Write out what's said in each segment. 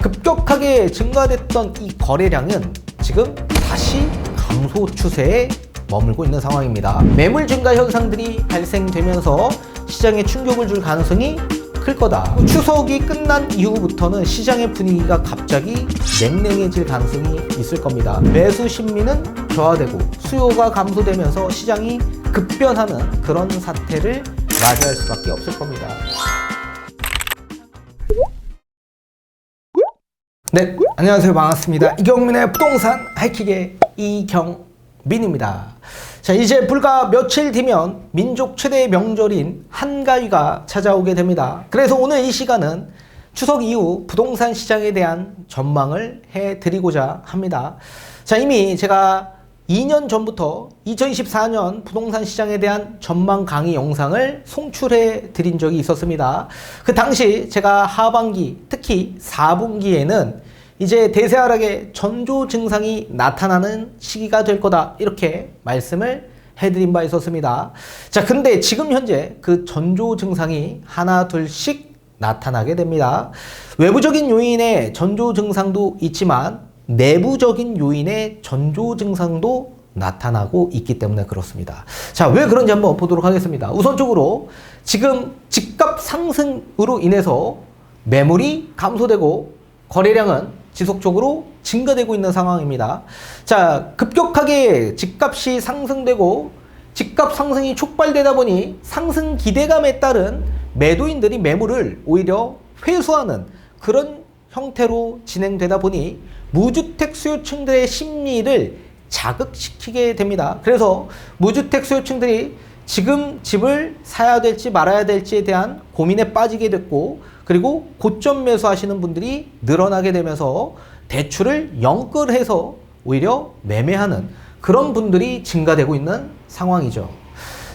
급격하게 증가됐던 이 거래량은 지금 다시 감소 추세에 머물고 있는 상황입니다. 매물 증가 현상들이 발생되면서 시장에 충격을 줄 가능성이 클 거다. 추석이 끝난 이후부터는 시장의 분위기가 갑자기 냉랭해질 가능성이 있을 겁니다. 매수 심리는 저하되고 수요가 감소되면서 시장이 급변하는 그런 사태를 맞이할 수밖에 없을 겁니다. 네, 안녕하세요. 반갑습니다. 이경민의 부동산 하이킥의 이경민입니다. 자, 이제 불과 며칠 뒤면 민족 최대의 명절인 한가위가 찾아오게 됩니다. 그래서 오늘 이 시간은 추석 이후 부동산 시장에 대한 전망을 해 드리고자 합니다. 자, 이미 제가 2년 전부터 2024년 부동산 시장에 대한 전망 강의 영상을 송출해 드린 적이 있었습니다. 그 당시 제가 하반기, 특히 4분기에는 이제 대세하락의 전조 증상이 나타나는 시기가 될 거다. 이렇게 말씀을 해드린 바 있었습니다. 자, 근데 지금 현재 그 전조 증상이 하나, 둘씩 나타나게 됩니다. 외부적인 요인의 전조 증상도 있지만 내부적인 요인의 전조 증상도 나타나고 있기 때문에 그렇습니다. 자, 왜 그런지 한번 보도록 하겠습니다. 우선적으로 지금 집값 상승으로 인해서 매물이 감소되고 거래량은 지속적으로 증가되고 있는 상황입니다. 자, 급격하게 집값이 상승되고 집값 상승이 촉발되다 보니 상승 기대감에 따른 매도인들이 매물을 오히려 회수하는 그런 형태로 진행되다 보니 무주택 수요층들의 심리를 자극시키게 됩니다. 그래서 무주택 수요층들이 지금 집을 사야 될지 말아야 될지에 대한 고민에 빠지게 됐고 그리고 고점 매수하시는 분들이 늘어나게 되면서 대출을 영끌해서 오히려 매매하는 그런 분들이 증가되고 있는 상황이죠.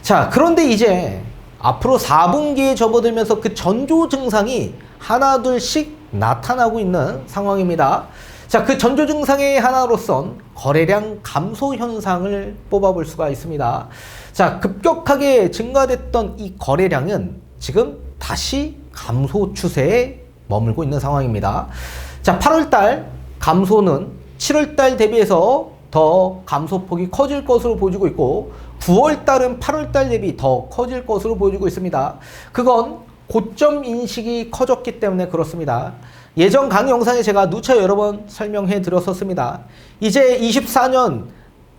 자, 그런데 이제 앞으로 4분기에 접어들면서 그 전조 증상이 하나 둘씩 나타나고 있는 상황입니다. 자, 그 전조 증상의 하나로선 거래량 감소 현상을 뽑아볼 수가 있습니다. 자, 급격하게 증가됐던 이 거래량은 지금 다시 감소 추세에 머물고 있는 상황입니다. 자, 8월 달 감소는 7월 달 대비해서 더 감소폭이 커질 것으로 보여지고 있고 9월 달은 8월 달 대비 더 커질 것으로 보여지고 있습니다. 그건 고점 인식이 커졌기 때문에 그렇습니다. 예전 강의 영상에 제가 누차 여러 번 설명해 드렸었습니다. 이제 24년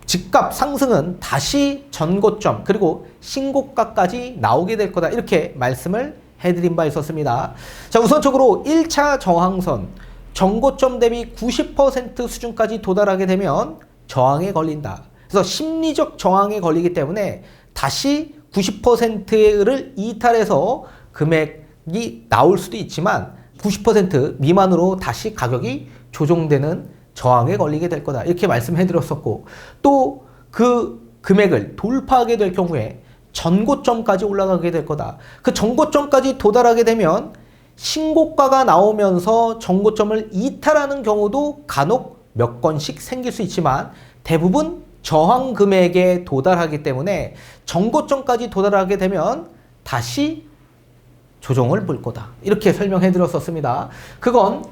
집값 상승은 다시 전고점 그리고 신고가까지 나오게 될 거다 이렇게 말씀을 해드린 바 있었습니다. 자 우선적으로 1차 저항선 전고점 대비 90% 수준까지 도달하게 되면 저항에 걸린다. 그래서 심리적 저항에 걸리기 때문에 다시 90%를 이탈해서 금액이 나올 수도 있지만 90% 미만으로 다시 가격이 조정되는 저항에 걸리게 될 거다. 이렇게 말씀해 드렸었고 또 그 금액을 돌파하게 될 경우에 전고점까지 올라가게 될 거다. 그 전고점까지 도달하게 되면 신고가가 나오면서 전고점을 이탈하는 경우도 간혹 몇 건씩 생길 수 있지만 대부분 저항 금액에 도달하기 때문에 전고점까지 도달하게 되면 다시 조정을 볼 거다. 이렇게 설명해 드렸었습니다. 그건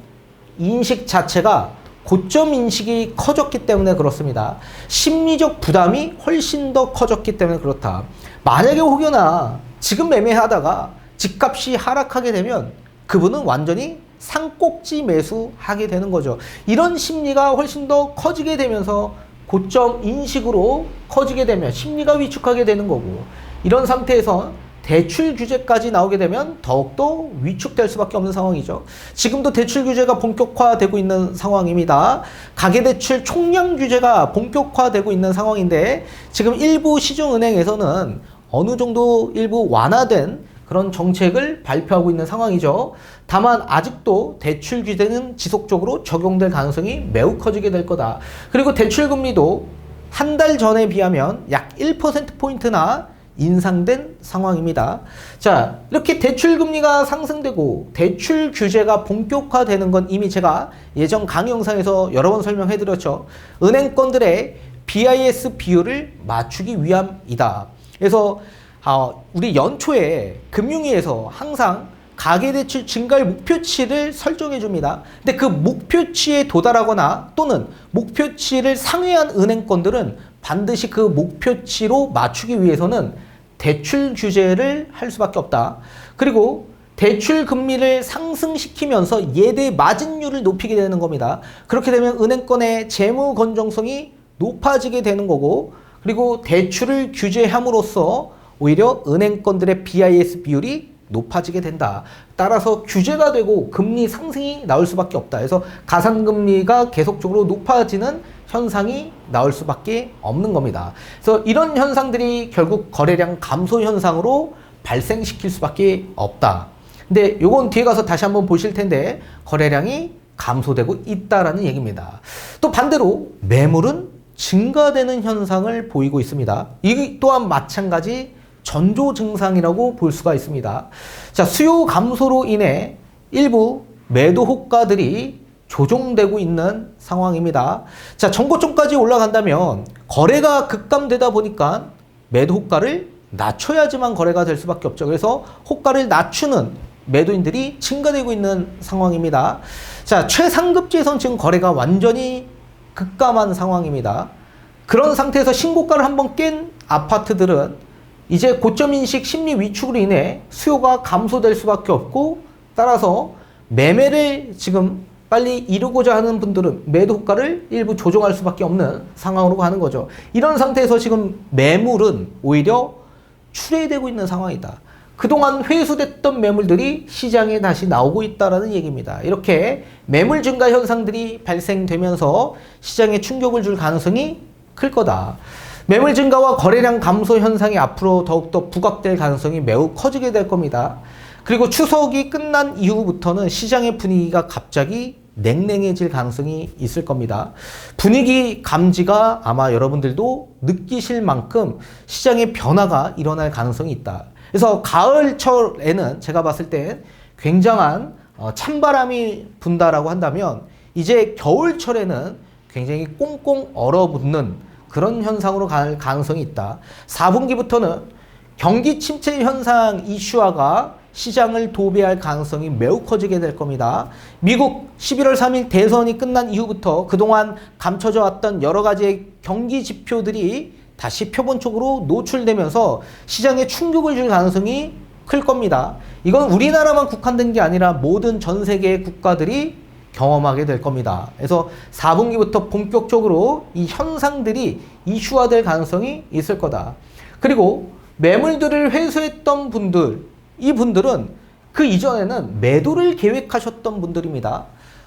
인식 자체가 고점 인식이 커졌기 때문에 그렇습니다. 심리적 부담이 훨씬 더 커졌기 때문에 그렇다. 만약에 혹여나 지금 매매하다가 집값이 하락하게 되면 그분은 완전히 상꼭지 매수하게 되는 거죠. 이런 심리가 훨씬 더 커지게 되면서 고점 인식으로 커지게 되면 심리가 위축하게 되는 거고 이런 상태에서 대출 규제까지 나오게 되면 더욱더 위축될 수밖에 없는 상황이죠. 지금도 대출 규제가 본격화되고 있는 상황입니다. 가계대출 총량 규제가 본격화되고 있는 상황인데 지금 일부 시중은행에서는 어느 정도 일부 완화된 그런 정책을 발표하고 있는 상황이죠. 다만 아직도 대출 규제는 지속적으로 적용될 가능성이 매우 커지게 될 거다. 그리고 대출 금리도 한 달 전에 비하면 약 1%포인트나 인상된 상황입니다. 자, 이렇게 대출 금리가 상승되고 대출 규제가 본격화되는 건 이미 제가 예전 강의 영상에서 여러 번 설명해 드렸죠. 은행권들의 BIS 비율을 맞추기 위함이다. 그래서 아, 우리 연초에 금융위에서 항상 가계대출 증가율 목표치를 설정해 줍니다. 근데 그 목표치에 도달하거나 또는 목표치를 상회한 은행권들은 반드시 그 목표치로 맞추기 위해서는 대출 규제를 할 수밖에 없다. 그리고 대출 금리를 상승시키면서 예대 마진율을 높이게 되는 겁니다. 그렇게 되면 은행권의 재무 건정성이 높아지게 되는 거고 그리고 대출을 규제함으로써 오히려 은행권들의 BIS 비율이 높아지게 된다. 따라서 규제가 되고 금리 상승이 나올 수밖에 없다. 그래서 가산금리가 계속적으로 높아지는 현상이 나올 수밖에 없는 겁니다. 그래서 이런 현상들이 결국 거래량 감소 현상으로 발생시킬 수밖에 없다. 근데 요건 뒤에 가서 다시 한번 보실 텐데 거래량이 감소되고 있다라는 얘기입니다. 또 반대로 매물은 증가되는 현상을 보이고 있습니다. 이 또한 마찬가지 전조 증상이라고 볼 수가 있습니다. 자, 수요 감소로 인해 일부 매도 호가들이 조정되고 있는 상황입니다. 자, 정고점까지 올라간다면 거래가 급감되다 보니까 매도 호가를 낮춰야지만 거래가 될 수밖에 없죠. 그래서 호가를 낮추는 매도인들이 증가되고 있는 상황입니다. 자, 최상급지에선 지금 거래가 완전히 급감한 상황입니다. 그런 상태에서 신고가를 한번 깬 아파트들은 이제 고점 인식 심리 위축으로 인해 수요가 감소될 수밖에 없고 따라서 매매를 지금 빨리 이루고자 하는 분들은 매도 호가를 일부 조정할 수밖에 없는 상황으로 가는 거죠. 이런 상태에서 지금 매물은 오히려 출회되고 있는 상황이다. 그동안 회수됐던 매물들이 시장에 다시 나오고 있다라는 얘기입니다. 이렇게 매물 증가 현상들이 발생되면서 시장에 충격을 줄 가능성이 클 거다. 매물 증가와 거래량 감소 현상이 앞으로 더욱더 부각될 가능성이 매우 커지게 될 겁니다. 그리고 추석이 끝난 이후부터는 시장의 분위기가 갑자기 냉랭해질 가능성이 있을 겁니다. 분위기 감지가 아마 여러분들도 느끼실 만큼 시장의 변화가 일어날 가능성이 있다. 그래서 가을철에는 제가 봤을 때 굉장한 어, 찬바람이 분다라고 한다면 이제 겨울철에는 굉장히 꽁꽁 얼어붙는 그런 현상으로 갈 가능성이 있다. 4분기부터는 경기 침체 현상 이슈화가 시장을 도배할 가능성이 매우 커지게 될 겁니다. 미국 11월 3일 대선이 끝난 이후부터 그동안 감춰져 왔던 여러 가지의 경기 지표들이 다시 표본적으로 노출되면서 시장에 충격을 줄 가능성이 클 겁니다. 이건 우리나라만 국한된 게 아니라 모든 전 세계 국가들이 경험하게 될 겁니다. 그래서 4분기부터 본격적으로 이 현상들이 이슈화될 가능성이 있을 거다. 그리고 매물들을 회수했던 분들, 이 분들은 그 이전에는 매도를 계획하셨던 분들입니다.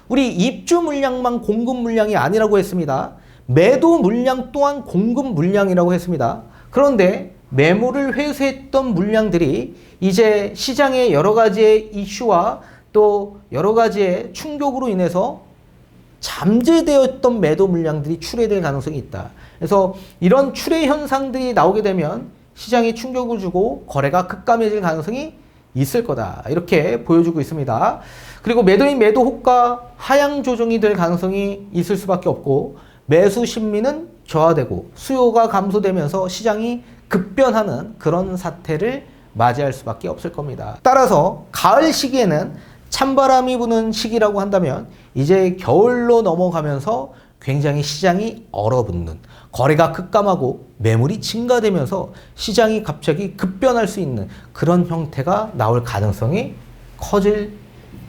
우리 입주 물량만 공급 물량이 아니라고 했습니다. 매도 물량 또한 공급 물량이라고 했습니다. 그런데 매물을 회수했던 물량들이 이제 시장의 여러 가지의 이슈와 또 여러 가지의 충격으로 인해서 잠재되었던 매도 물량들이 출회될 가능성이 있다. 그래서 이런 출회 현상들이 나오게 되면 시장에 충격을 주고 거래가 급감해질 가능성이 있을 거다. 이렇게 보여주고 있습니다. 그리고 매도인 매도 호가 하향 조정이 될 가능성이 있을 수밖에 없고 매수 심리는 저하되고 수요가 감소되면서 시장이 급변하는 그런 사태를 맞이할 수밖에 없을 겁니다. 따라서 가을 시기에는 찬바람이 부는 시기라고 한다면 이제 겨울로 넘어가면서 굉장히 시장이 얼어붙는 거래가 급감하고 매물이 증가되면서 시장이 갑자기 급변할 수 있는 그런 형태가 나올 가능성이 커질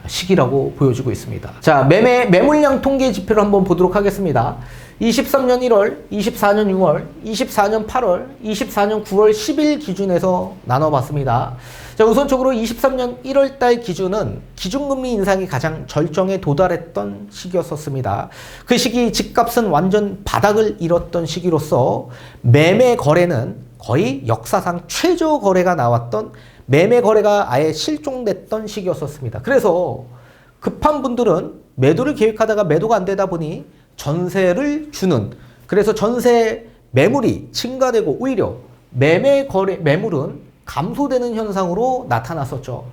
시기라고 보여주고 있습니다. 자, 매매 매물량 통계 지표를 한번 보도록 하겠습니다. 23년 1월, 24년 6월, 24년 8월, 24년 9월 10일 기준에서 나눠봤습니다. 자, 우선적으로 23년 1월 달 기준은 기준금리 인상이 가장 절정에 도달했던 시기였었습니다. 그 시기 집값은 완전 바닥을 잃었던 시기로서 매매 거래는 거의 역사상 최저 거래가 나왔던 매매 거래가 아예 실종됐던 시기였었습니다. 그래서 급한 분들은 매도를 계획하다가 매도가 안 되다 보니 전세를 주는 그래서 전세 매물이 증가되고 오히려 매매 거래 매물은 감소되는 현상으로 나타났었죠.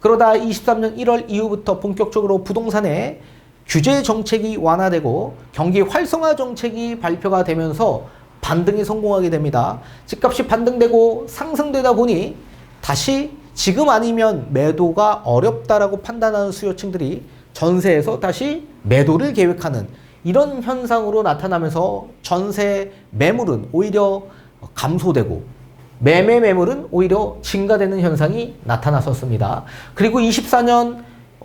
그러다 23년 1월 이후부터 본격적으로 부동산에 규제 정책이 완화되고 경기 활성화 정책이 발표가 되면서 반등이 성공하게 됩니다. 집값이 반등되고 상승되다 보니 다시 지금 아니면 매도가 어렵다라고 판단하는 수요층들이 전세에서 다시 매도를 계획하는 이런 현상으로 나타나면서 전세 매물은 오히려 감소되고 매매 매물은 오히려 증가되는 현상이 나타났었습니다. 그리고 24년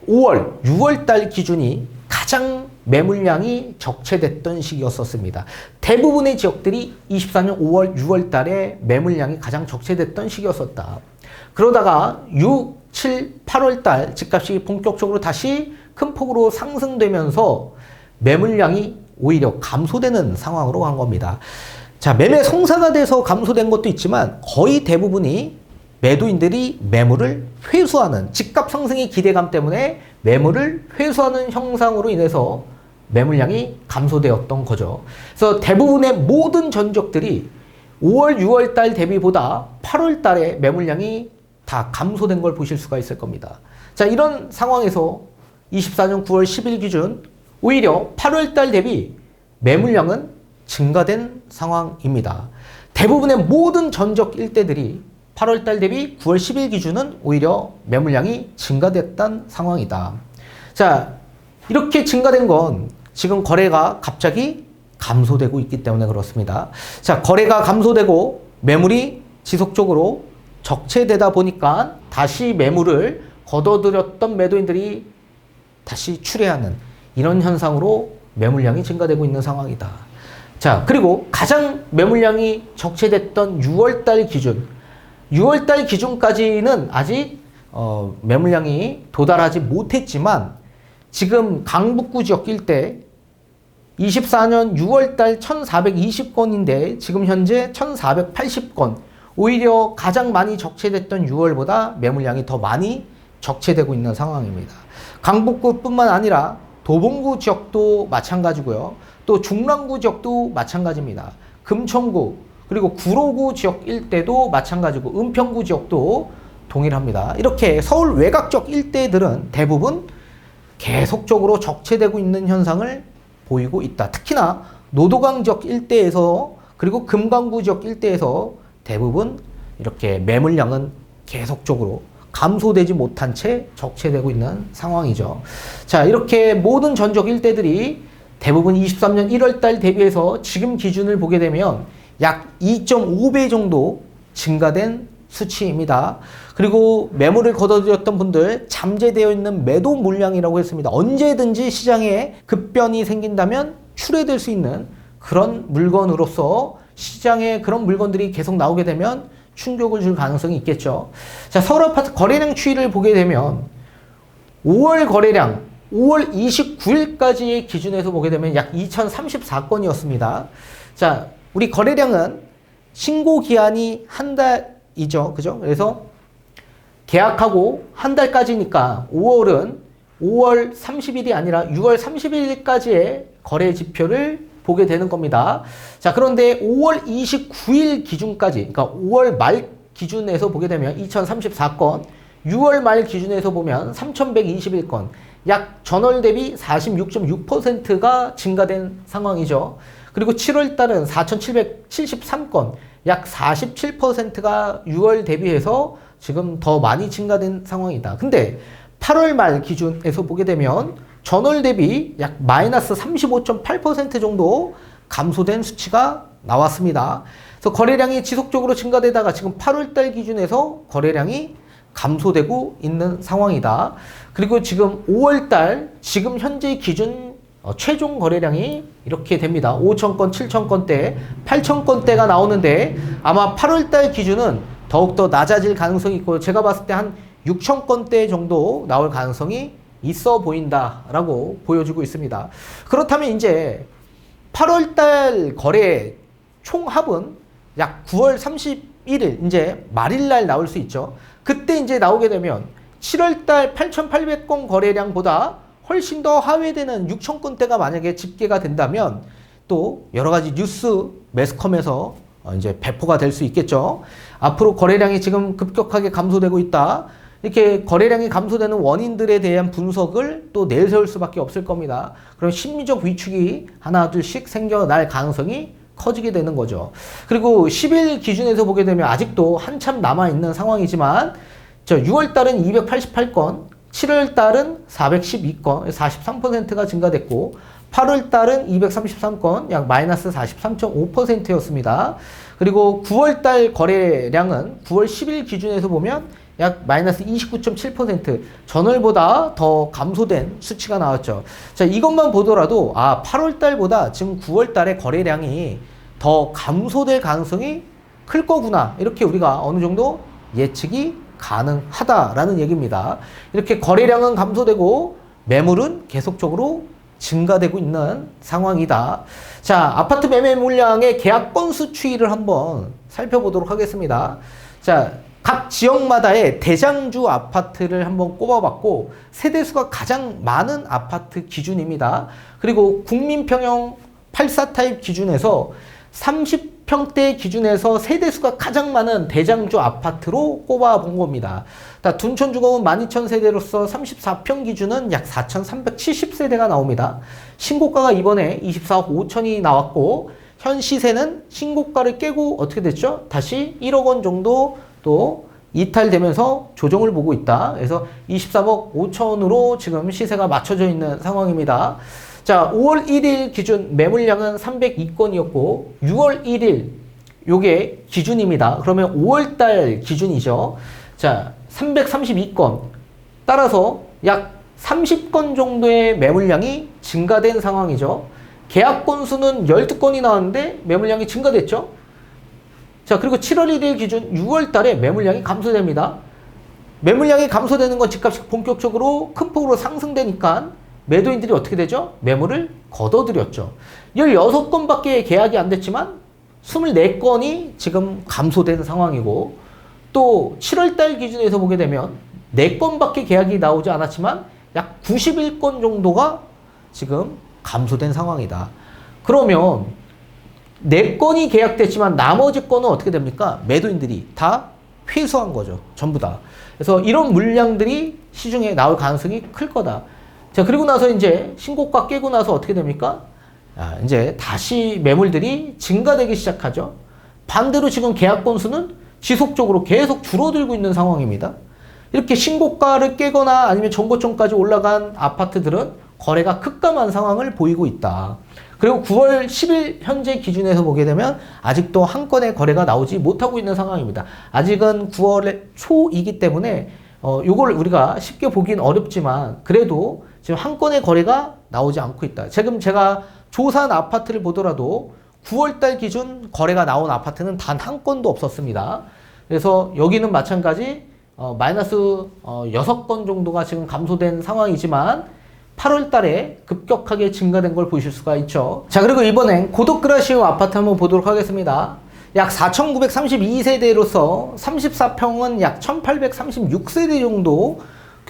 5월, 6월 달 기준이 가장 매물량이 적체됐던 시기였었습니다. 대부분의 지역들이 24년 5월, 6월 달에 매물량이 가장 적체됐던 시기였었다. 그러다가 6, 7, 8월 달 집값이 본격적으로 다시 큰 폭으로 상승되면서 매물량이 오히려 감소되는 상황으로 간 겁니다. 자, 매매 성사가 돼서 감소된 것도 있지만 거의 대부분이 매도인들이 매물을 회수하는 집값 상승의 기대감 때문에 매물을 회수하는 형상으로 인해서 매물량이 감소되었던 거죠. 그래서 대부분의 모든 전적들이 5월, 6월 달 대비보다 8월 달에 매물량이 다 감소된 걸 보실 수가 있을 겁니다. 자, 이런 상황에서 24년 9월 10일 기준 오히려 8월 달 대비 매물량은 증가된 상황입니다. 대부분의 모든 전적 일대들이 8월 달 대비 9월 10일 기준은 오히려 매물량이 증가됐던 상황이다. 자, 이렇게 증가된 건 지금 거래가 갑자기 감소되고 있기 때문에 그렇습니다. 자, 거래가 감소되고 매물이 지속적으로 적체되다 보니까 다시 매물을 걷어들였던 매도인들이 다시 출회하는 이런 현상으로 매물량이 증가되고 있는 상황이다. 자, 그리고 가장 매물량이 적체됐던 6월달 기준, 6월달 기준까지는 아직 어, 매물량이 도달하지 못했지만 지금 강북구 지역 일대 24년 6월달 1420건인데 지금 현재 1480건 오히려 가장 많이 적체됐던 6월보다 매물량이 더 많이 적체되고 있는 상황입니다. 강북구뿐만 아니라 도봉구 지역도 마찬가지고요. 또 중랑구 지역도 마찬가지입니다. 금천구 그리고 구로구 지역 일대도 마찬가지고 은평구 지역도 동일합니다. 이렇게 서울 외곽 지 일대들은 대부분 계속적으로 적체되고 있는 현상을 보이고 있다. 특히나 노도강 지역 일대에서 그리고 금강구 지역 일대에서 대부분 이렇게 매물량은 계속적으로 감소되지 못한 채 적체되고 있는 상황이죠. 자, 이렇게 모든 전적 일대들이 대부분 23년 1월 달 대비해서 지금 기준을 보게 되면 약 2.5배 정도 증가된 수치입니다. 그리고 매물을 걷어들였던 분들 잠재되어 있는 매도 물량이라고 했습니다. 언제든지 시장에 급변이 생긴다면 출회될 수 있는 그런 물건으로서 시장에 그런 물건들이 계속 나오게 되면 충격을 줄 가능성이 있겠죠. 자, 서울 아파트 거래량 추이를 보게 되면 5월 거래량 5월 29일까지의 기준에서 보게 되면 약 2034건이었습니다. 자, 우리 거래량은 신고 기한이 한 달이죠. 그죠? 그래서 계약하고 한 달까지니까 5월은 5월 30일이 아니라 6월 31일까지의 거래 지표를 보게 되는 겁니다. 자, 그런데 5월 29일 기준까지, 그러니까 5월 말 기준에서 보게 되면 2034건, 6월 말 기준에서 보면 3121건, 약 전월 대비 46.6%가 증가된 상황이죠. 그리고 7월 달은 4,773건, 약 47%가 6월 대비해서 지금 더 많이 증가된 상황이다. 근데 8월 말 기준에서 보게 되면 전월 대비 약 마이너스 35.8% 정도 감소된 수치가 나왔습니다. 그래서 거래량이 지속적으로 증가되다가 지금 8월 달 기준에서 거래량이 감소되고 있는 상황이다. 그리고 지금 5월 달 지금 현재 기준 어, 최종 거래량이 이렇게 됩니다. 5천 건, 7천 건대, 8천 건대가 나오는데 아마 8월 달 기준은 더욱더 낮아질 가능성이 있고 제가 봤을 때 한 6천 건대 정도 나올 가능성이 있어 보인다라고 보여주고 있습니다. 그렇다면 이제 8월 달 거래 총합은 약 9월 31일 이제 말일 날 나올 수 있죠. 그때 이제 나오게 되면 7월 달 8,800건 거래량보다 훨씬 더 하회되는 6천 건대가 만약에 집계가 된다면 또 여러 가지 뉴스 매스컴에서 이제 배포가 될 수 있겠죠. 앞으로 거래량이 지금 급격하게 감소되고 있다. 이렇게 거래량이 감소되는 원인들에 대한 분석을 또 내세울 수밖에 없을 겁니다. 그럼 심리적 위축이 하나 둘씩 생겨날 가능성이 커지게 되는 거죠. 그리고 10일 기준에서 보게 되면 아직도 한참 남아있는 상황이지만 저 6월 달은 288건, 7월 달은 412건, 43%가 증가됐고 8월 달은 233건, 약 마이너스 43.5%였습니다. 그리고 9월 달 거래량은 9월 10일 기준에서 보면 약 마이너스 29.7% 전월보다 더 감소된 수치가 나왔죠. 자, 이것만 보더라도 아, 8월 달보다 지금 9월 달의 거래량이 더 감소될 가능성이 클 거구나. 이렇게 우리가 어느 정도 예측이 가능하다라는 얘기입니다. 이렇게 거래량은 감소되고 매물은 계속적으로 증가되고 있는 상황이다. 자, 아파트 매매 물량의 계약 건수 추이를 한번 살펴보도록 하겠습니다. 자, 각 지역마다의 대장주 아파트를 한번 꼽아봤고 세대수가 가장 많은 아파트 기준입니다. 그리고 국민평형 84 타입 기준에서 30 평대 기준에서 세대수가 가장 많은 대장주 아파트로 꼽아본 겁니다. 둔촌주공은 12,000세대로서 34평 기준은 약 4,370세대가 나옵니다. 신고가가 이번에 24억 5천이 나왔고 현 시세는 신고가를 깨고 어떻게 됐죠? 다시 1억 원 정도 또 이탈되면서 조정을 보고 있다. 그래서 23억 5천으로 지금 시세가 맞춰져 있는 상황입니다. 자, 5월 1일 기준 매물량은 302건이었고 6월 1일 요게 기준입니다. 그러면 5월 달 기준이죠. 자, 332건. 따라서 약 30건 정도의 매물량이 증가된 상황이죠. 계약 건수는 12건이 나왔는데 매물량이 증가됐죠. 자, 그리고 7월 1일 기준 6월 달에 매물량이 감소됩니다. 매물량이 감소되는 건 집값이 본격적으로 큰 폭으로 상승되니까 매도인들이 어떻게 되죠? 매물을 걷어들였죠. 16건밖에 계약이 안 됐지만 24건이 지금 감소된 상황이고 또 7월 달 기준에서 보게 되면 4건밖에 계약이 나오지 않았지만 약 91건 정도가 지금 감소된 상황이다. 그러면 4건이 계약됐지만 나머지 건은 어떻게 됩니까? 매도인들이 다 회수한 거죠. 전부 다. 그래서 이런 물량들이 시중에 나올 가능성이 클 거다. 자, 그리고 나서 이제 신고가 깨고 나서 어떻게 됩니까? 아, 이제 다시 매물들이 증가되기 시작하죠. 반대로 지금 계약 건수는 지속적으로 계속 줄어들고 있는 상황입니다. 이렇게 신고가를 깨거나 아니면 정고점까지 올라간 아파트들은 거래가 급감한 상황을 보이고 있다. 그리고 9월 10일 현재 기준에서 보게 되면 아직도 한 건의 거래가 나오지 못하고 있는 상황입니다. 아직은 9월 초이기 때문에 어, 요걸 우리가 쉽게 보긴 어렵지만 그래도 지금 한 건의 거래가 나오지 않고 있다. 지금 제가 조사한 아파트를 보더라도 9월달 기준 거래가 나온 아파트는 단 한 건도 없었습니다. 그래서 여기는 마찬가지 어, 마이너스 어, 6건 정도가 지금 감소된 상황이지만 8월 달에 급격하게 증가된 걸 보실 수가 있죠. 자, 그리고 이번엔 고독그라시오 아파트 한번 보도록 하겠습니다. 약 4,932세대로서 34평은 약 1,836세대 정도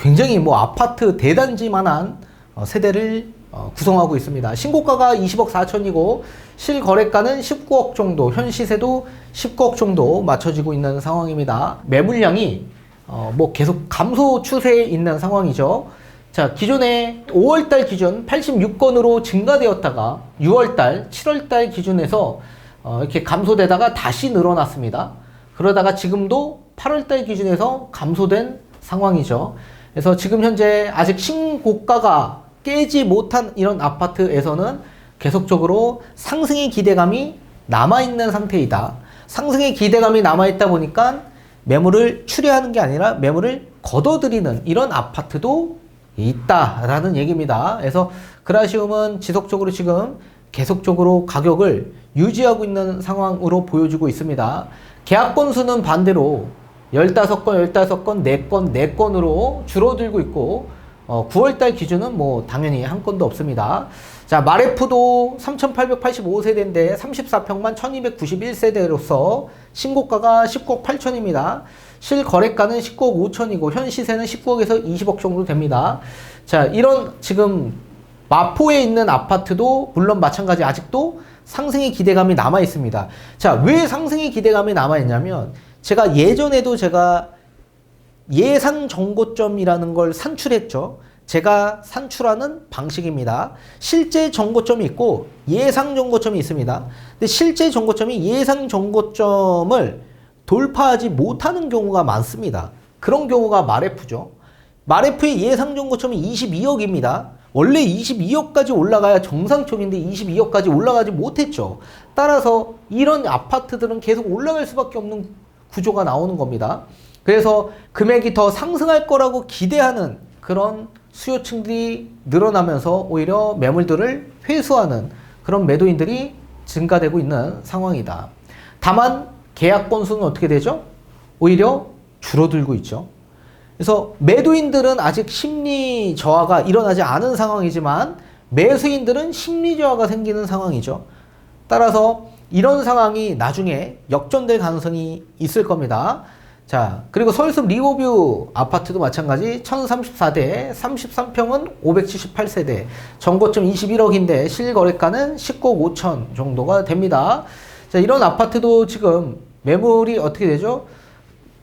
굉장히 뭐 아파트 대단지만한 어, 세대를 어, 구성하고 있습니다. 신고가가 20억 4천이고 실거래가는 19억 정도, 현 시세도 19억 정도 맞춰지고 있는 상황입니다. 매물량이 어, 뭐 계속 감소 추세에 있는 상황이죠. 자, 기존에 5월달 기준 86건으로 증가되었다가 6월달, 7월달 기준에서 어, 이렇게 감소되다가 다시 늘어났습니다. 그러다가 지금도 8월달 기준에서 감소된 상황이죠. 그래서 지금 현재 아직 신고가가 깨지 못한 이런 아파트에서는 계속적으로 상승의 기대감이 남아있는 상태이다. 상승의 기대감이 남아있다 보니까 매물을 추리하는 게 아니라 매물을 걷어들이는 이런 아파트도 있다라는 얘기입니다. 그래서 그라시움은 지속적으로 지금 계속적으로 가격을 유지하고 있는 상황으로 보여지고 있습니다. 계약 건수는 반대로 15건, 15건, 4건, 4건으로 줄어들고 있고 어, 9월달 기준은 뭐 당연히 한 건도 없습니다. 자, 마레프도 3,885세대인데 34평만 1,291세대로서 신고가가 19억 8천입니다. 실거래가는 19억 5천이고 현 시세는 19억에서 20억 정도 됩니다. 자, 이런 지금 마포에 있는 아파트도 물론 마찬가지 아직도 상승의 기대감이 남아 있습니다. 자, 왜 상승의 기대감이 남아 있냐면 제가 예전에도 제가 예상 정고점이라는 걸 산출했죠. 제가 산출하는 방식입니다. 실제 정고점이 있고 예상 정고점이 있습니다. 근데 실제 정고점이 예상 정고점을 돌파하지 못하는 경우가 많습니다. 그런 경우가 마레프죠. 마레프의 예상 정고점이 22억입니다. 원래 22억까지 올라가야 정상적인데 22억까지 올라가지 못했죠. 따라서 이런 아파트들은 계속 올라갈 수밖에 없는 구조가 나오는 겁니다. 그래서 금액이 더 상승할 거라고 기대하는 그런 수요층들이 늘어나면서 오히려 매물들을 회수하는 그런 매도인들이 증가되고 있는 상황이다. 다만 계약 건수는 어떻게 되죠? 오히려 줄어들고 있죠. 그래서 매도인들은 아직 심리 저하가 일어나지 않은 상황이지만 매수인들은 심리 저하가 생기는 상황이죠. 따라서 이런 상황이 나중에 역전될 가능성이 있을 겁니다. 자, 그리고 서울숲 리오뷰 아파트도 마찬가지 1034대, 33평은 578세대, 정고점 21억인데 실거래가는 10억 5천 정도가 됩니다. 자, 이런 아파트도 지금 매물이 어떻게 되죠?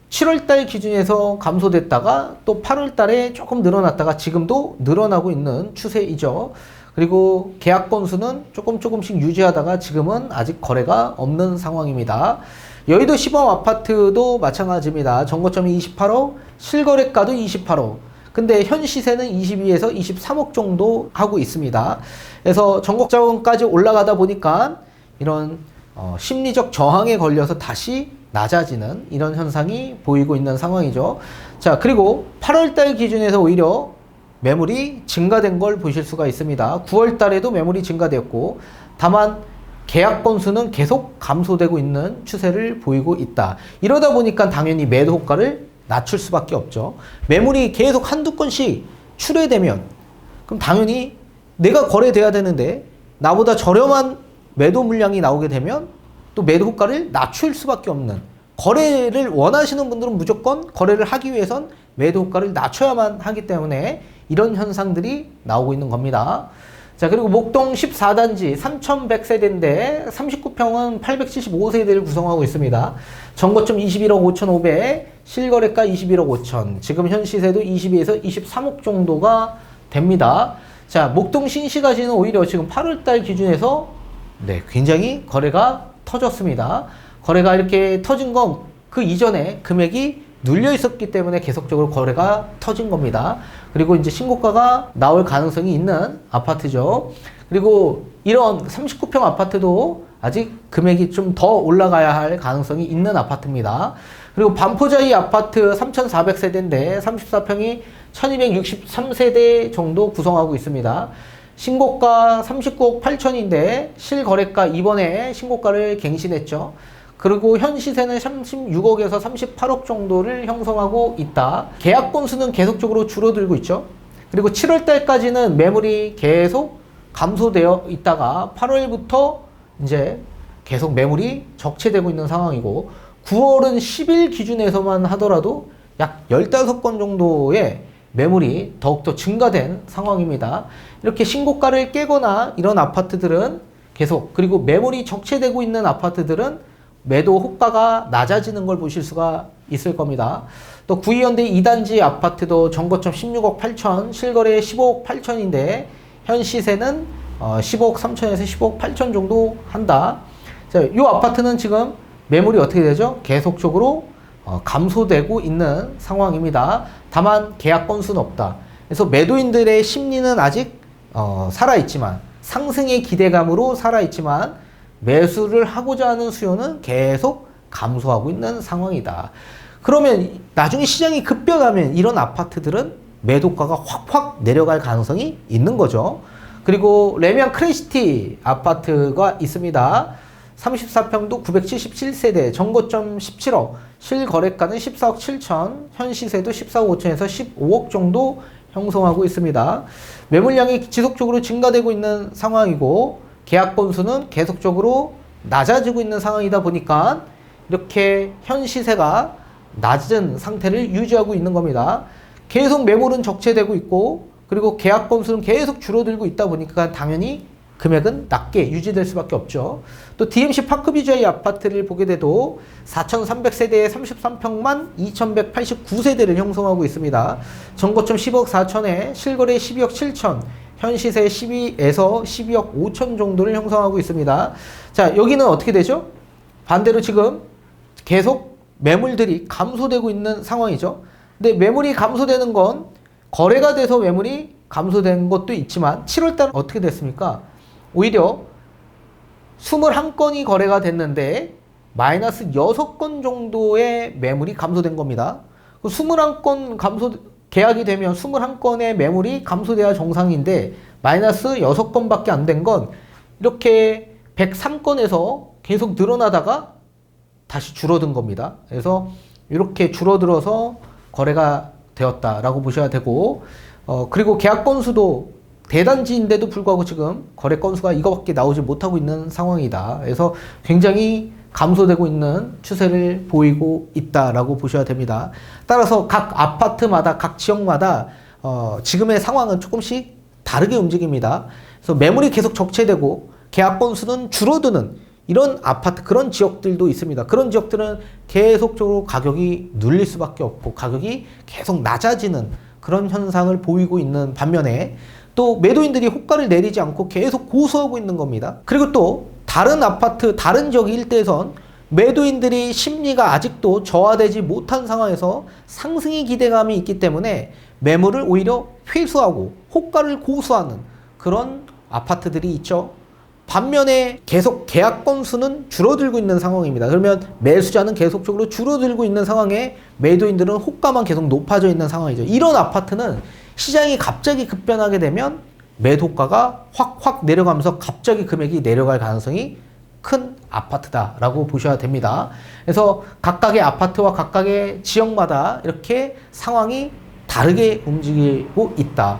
7월달 기준에서 감소됐다가 또 8월달에 조금 늘어났다가 지금도 늘어나고 있는 추세이죠. 그리고 계약 건수는 조금 조금씩 유지하다가 지금은 아직 거래가 없는 상황입니다. 여의도 시범 아파트도 마찬가지입니다. 정거점이 28억, 실거래가도 28억. 근데 현 시세는 22에서 23억 정도 하고 있습니다. 그래서 전국 자원까지 올라가다 보니까 이런 어, 심리적 저항에 걸려서 다시 낮아지는 이런 현상이 보이고 있는 상황이죠. 자, 그리고 8월달 기준에서 오히려 매물이 증가된 걸 보실 수가 있습니다. 9월 달에도 매물이 증가되었고, 다만 계약 건수는 계속 감소되고 있는 추세를 보이고 있다. 이러다 보니까 당연히 매도 효과를 낮출 수밖에 없죠. 매물이 계속 한두 건씩 출회되면 그럼 당연히 내가 거래돼야 되는데 나보다 저렴한 매도 물량이 나오게 되면 또 매도 효과를 낮출 수밖에 없는 거래를 원하시는 분들은 무조건 거래를 하기 위해선 매도 효과를 낮춰야만 하기 때문에 이런 현상들이 나오고 있는 겁니다. 자, 그리고 목동 14단지 3,100세대인데 39평은 875세대를 구성하고 있습니다. 정거점 21억 5,500, 실거래가 21억 5천, 지금 현 시세도 22에서 23억 정도가 됩니다. 자, 목동 신시가지는 오히려 지금 8월달 기준에서 네, 굉장히 거래가 터졌습니다. 거래가 이렇게 터진 건 그 이전에 금액이 눌려 있었기 때문에 계속적으로 거래가 터진 겁니다. 그리고 이제 신고가가 나올 가능성이 있는 아파트죠. 그리고 이런 39평 아파트도 아직 금액이 좀 더 올라가야 할 가능성이 있는 아파트입니다. 그리고 반포자이 아파트 3,400세대인데 34평이 1,263세대 정도 구성하고 있습니다. 신고가 39억 8천인데 실거래가 이번에 신고가를 갱신했죠. 그리고 현 시세는 36억에서 38억 정도를 형성하고 있다. 계약 건수는 계속적으로 줄어들고 있죠. 그리고 7월 달까지는 매물이 계속 감소되어 있다가 8월부터 이제 계속 매물이 적체되고 있는 상황이고 9월은 10일 기준에서만 하더라도 약 15건 정도의 매물이 더욱더 증가된 상황입니다. 이렇게 신고가를 깨거나 이런 아파트들은 계속 그리고 매물이 적체되고 있는 아파트들은 매도 호가가 낮아지는 걸 보실 수가 있을 겁니다. 또 구이현대 2단지 아파트도 정거점 16억 8천, 실거래 15억 8천인데 현 시세는 어 15억 3천에서 15억 8천 정도 한다. 자, 이 아파트는 지금 매물이 어떻게 되죠? 계속적으로 어 감소되고 있는 상황입니다. 다만 계약 건수는 없다. 그래서 매도인들의 심리는 아직 어 살아있지만 상승의 기대감으로 살아있지만 매수를 하고자 하는 수요는 계속 감소하고 있는 상황이다. 그러면 나중에 시장이 급변하면 이런 아파트들은 매도가가 확확 내려갈 가능성이 있는 거죠. 그리고 레미안 크레시티 아파트가 있습니다. 34평도 977세대, 정고점 17억, 실거래가는 14억 7천, 현 시세도 14억 5천에서 15억 정도 형성하고 있습니다. 매물량이 지속적으로 증가되고 있는 상황이고 계약 건수는 계속적으로 낮아지고 있는 상황이다 보니까 이렇게 현 시세가 낮은 상태를 유지하고 있는 겁니다. 계속 매물은 적체되고 있고 그리고 계약 건수는 계속 줄어들고 있다 보니까 당연히 금액은 낮게 유지될 수밖에 없죠. 또 DMC 파크 비주의 아파트를 보게 돼도 4,300세대에 33평만 2,189세대를 형성하고 있습니다. 전고점 10억 4천에 실거래 12억 7천, 현 시세 12에서 12억 5천 정도를 형성하고 있습니다. 자, 여기는 어떻게 되죠? 반대로 지금 계속 매물들이 감소되고 있는 상황이죠. 근데 매물이 감소되는 건 거래가 돼서 매물이 감소된 것도 있지만 7월 달은 어떻게 됐습니까? 오히려 21건이 거래가 됐는데 마이너스 6건 정도의 매물이 감소된 겁니다. 그 21건 감소 계약이 되면 21건의 매물이 감소돼야 정상인데 마이너스 6건밖에 안 된 건 이렇게 103건에서 계속 늘어나다가 다시 줄어든 겁니다. 그래서 이렇게 줄어들어서 거래가 되었다라고 보셔야 되고 어 그리고 계약 건수도 대단지인데도 불구하고 지금 거래 건수가 이거밖에 나오지 못하고 있는 상황이다. 그래서 굉장히 감소되고 있는 추세를 보이고 있다라고 보셔야 됩니다. 따라서 각 아파트마다 각 지역마다 어 지금의 상황은 조금씩 다르게 움직입니다. 그래서 매물이 계속 적체되고 계약 건수는 줄어드는 이런 아파트 그런 지역들도 있습니다. 그런 지역들은 계속적으로 가격이 눌릴 수밖에 없고 가격이 계속 낮아지는 그런 현상을 보이고 있는 반면에 또 매도인들이 호가를 내리지 않고 계속 고수하고 있는 겁니다. 그리고 또 다른 아파트 다른 지역 일대에선 매도인들이 심리가 아직도 저하되지 못한 상황에서 상승의 기대감이 있기 때문에 매물을 오히려 회수하고 호가를 고수하는 그런 아파트들이 있죠. 반면에 계속 계약 건수는 줄어들고 있는 상황입니다. 그러면 매수자는 계속적으로 줄어들고 있는 상황에 매도인들은 호가만 계속 높아져 있는 상황이죠. 이런 아파트는 시장이 갑자기 급변하게 되면 매도가가 확확 내려가면서 갑자기 금액이 내려갈 가능성이 큰 아파트다라고 보셔야 됩니다. 그래서 각각의 아파트와 각각의 지역마다 이렇게 상황이 다르게 움직이고 있다.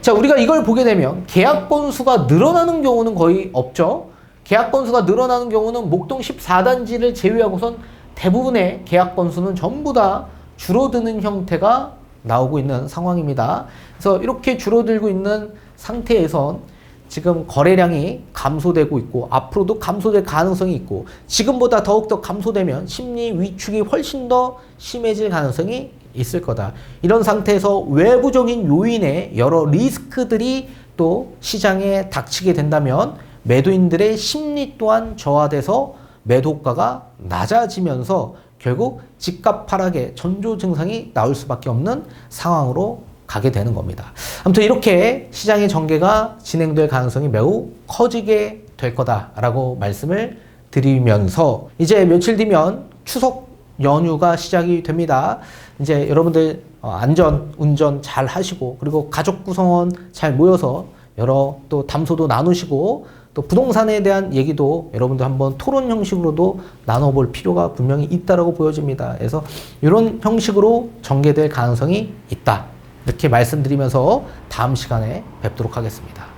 자, 우리가 이걸 보게 되면 계약 건수가 늘어나는 경우는 거의 없죠. 계약 건수가 늘어나는 경우는 목동 14단지를 제외하고선 대부분의 계약 건수는 전부 다 줄어드는 형태가 나오고 있는 상황입니다. 그래서 이렇게 줄어들고 있는 상태에선 지금 거래량이 감소되고 있고 앞으로도 감소될 가능성이 있고 지금보다 더욱더 감소되면 심리 위축이 훨씬 더 심해질 가능성이 있을 거다. 이런 상태에서 외부적인 요인의 여러 리스크들이 또 시장에 닥치게 된다면 매도인들의 심리 또한 저하돼서 매도가가 낮아지면서 결국 집값 하락의 전조 증상이 나올 수밖에 없는 상황으로 가게 되는 겁니다. 아무튼 이렇게 시장의 전개가 진행될 가능성이 매우 커지게 될 거다라고 말씀을 드리면서 이제 며칠 뒤면 추석 연휴가 시작이 됩니다. 이제 여러분들 어, 안전 운전 잘 하시고 그리고 가족 구성원 잘 모여서 여러 또 담소도 나누시고 또 부동산에 대한 얘기도 여러분들 한번 토론 형식으로도 나눠볼 필요가 분명히 있다라고 보여집니다. 그래서 이런 형식으로 전개될 가능성이 있다. 이렇게 말씀드리면서 다음 시간에 뵙도록 하겠습니다.